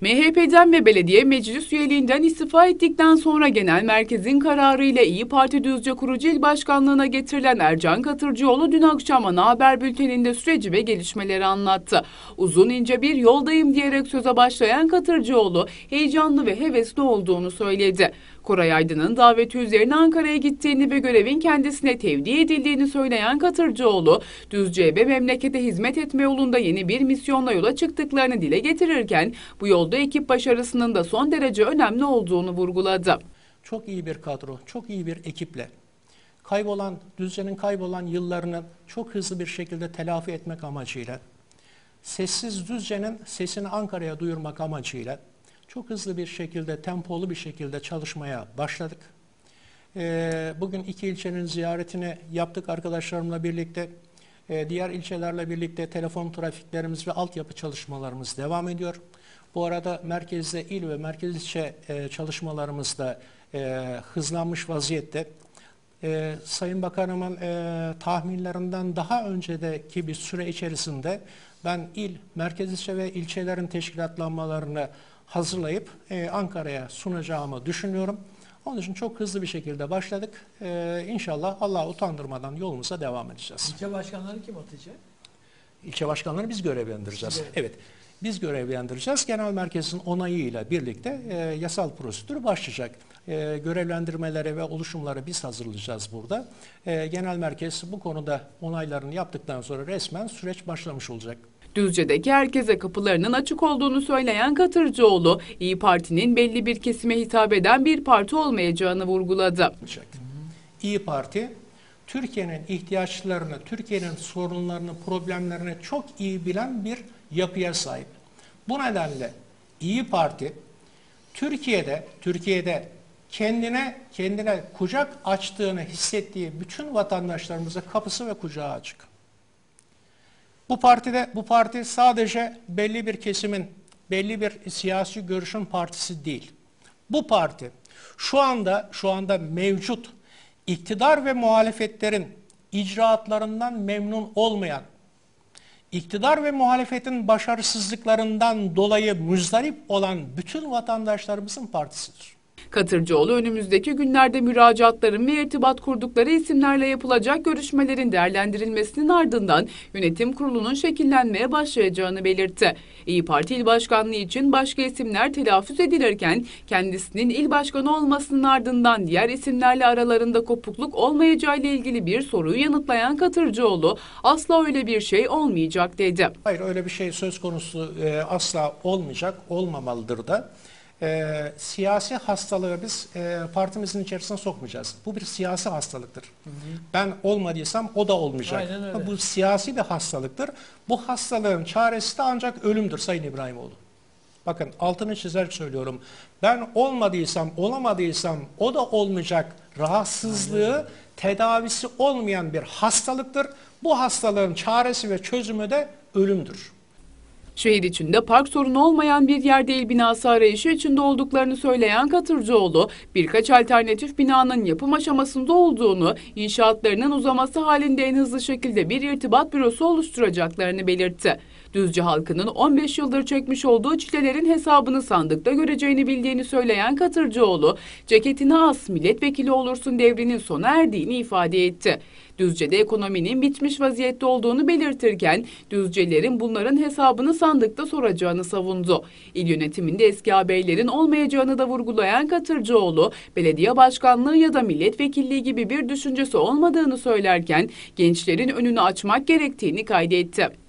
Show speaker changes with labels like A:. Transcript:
A: MHP'den ve belediye meclis üyeliğinden istifa ettikten sonra genel merkezin kararıyla İyi Parti Düzce Kurucu İl Başkanlığı'na getirilen Ercan Katırcıoğlu dün akşam ana haber bülteninde süreci ve gelişmeleri anlattı. Uzun ince bir yoldayım diyerek söze başlayan Katırcıoğlu heyecanlı ve hevesli olduğunu söyledi. Koray Aydın'ın daveti üzerine Ankara'ya gittiğini ve görevin kendisine tevdi edildiğini söyleyen Katırcıoğlu, Düzce'ye ve memlekete hizmet etme yolunda yeni bir misyonla yola çıktıklarını dile getirirken bu yolda ekip başarısının da son derece önemli olduğunu vurguladı.
B: Çok iyi bir kadro, çok iyi bir ekiple kaybolan, Düzce'nin kaybolan yıllarını çok hızlı bir şekilde telafi etmek amacıyla, sessiz Düzce'nin sesini Ankara'ya duyurmak amacıyla çok hızlı bir şekilde, tempolu bir şekilde çalışmaya başladık. Ee, Bugün iki ilçenin ziyaretini yaptık arkadaşlarımla birlikte. Ee, Diğer ilçelerle birlikte telefon trafiklerimiz ve altyapı çalışmalarımız devam ediyor. Bu arada merkezde il ve merkez ilçe e, çalışmalarımız da e, hızlanmış vaziyette. Ee, Sayın Bakanımın e, tahminlerinden daha önceki bir süre içerisinde ben il, merkez ilçe ve ilçelerin teşkilatlanmalarını hazırlayıp e, Ankara'ya sunacağımı düşünüyorum. Onun için çok hızlı bir şekilde başladık. Ee, inşallah Allah utandırmadan yolumuza devam edeceğiz.
C: İlçe başkanları kim atacak?
B: İlçe başkanlarını biz görevlendireceğiz.
C: Siz
B: Evet. Biz görevlendireceğiz. Genel merkezin onayıyla birlikte e, yasal prosedür başlayacak. E, görevlendirmeleri ve oluşumları biz hazırlayacağız burada. E, genel merkez bu konuda onaylarını yaptıktan sonra resmen süreç başlamış olacak.
A: Düzce'deki herkese kapılarının açık olduğunu söyleyen Katırcıoğlu, İyi Parti'nin belli bir kesime hitap eden bir parti olmayacağını vurguladı.
B: İyi Parti Türkiye'nin ihtiyaçlarını, Türkiye'nin sorunlarını, problemlerini çok iyi bilen bir yapıya sahip. Bu nedenle İyi Parti Türkiye'de Türkiye'de kendine kendine kucak açtığını hissettiği bütün vatandaşlarımıza kapısı ve kucağı açık. Bu partide bu parti sadece belli bir kesimin, belli bir siyasi görüşün partisi değil. Bu parti şu anda şu anda mevcut iktidar ve muhalefetlerin icraatlarından memnun olmayan, iktidar ve muhalefetin başarısızlıklarından dolayı müzdarip olan bütün vatandaşlarımızın partisidir.
A: Katırcıoğlu önümüzdeki günlerde müracaatların ve irtibat kurdukları isimlerle yapılacak görüşmelerin değerlendirilmesinin ardından yönetim kurulunun şekillenmeye başlayacağını belirtti. İyi Parti İl Başkanlığı için başka isimler telaffuz edilirken kendisinin il başkanı olmasının ardından diğer isimlerle aralarında kopukluk olmayacağı ile ilgili bir soruyu yanıtlayan Katırcıoğlu asla öyle bir şey olmayacak dedi.
B: Hayır öyle bir şey söz konusu e, asla olmayacak, olmamalıdır da. E, siyasi hastalığı biz e, partimizin içerisine sokmayacağız. Bu bir siyasi hastalıktır. Ben olmadıysam o da olmayacak.
C: Aynen.
B: Bu siyasi bir hastalıktır. Bu hastalığın çaresi de ancak ölümdür Sayın İbrahimoğlu. Bakın altını çizerek söylüyorum. Ben olmadıysam, olamadıysam o da olmayacak rahatsızlığı tedavisi olmayan bir hastalıktır. Bu hastalığın çaresi ve çözümü de ölümdür.
A: Şehir içinde park sorunu olmayan bir yer değil binası arayışı içinde olduklarını söyleyen Katırcıoğlu, birkaç alternatif binanın yapım aşamasında olduğunu, inşaatlarının uzaması halinde en hızlı şekilde bir irtibat bürosu oluşturacaklarını belirtti. Düzce halkının 15 yıldır çekmiş olduğu çilelerin hesabını sandıkta göreceğini bildiğini söyleyen Katırcıoğlu, ceketini as milletvekili olursun devrinin sona erdiğini ifade etti. Düzce'de ekonominin bitmiş vaziyette olduğunu belirtirken Düzcelerin bunların hesabını sandıkta soracağını savundu. İl yönetiminde eski ağabeylerin olmayacağını da vurgulayan Katırcıoğlu, belediye başkanlığı ya da milletvekilliği gibi bir düşüncesi olmadığını söylerken gençlerin önünü açmak gerektiğini kaydetti.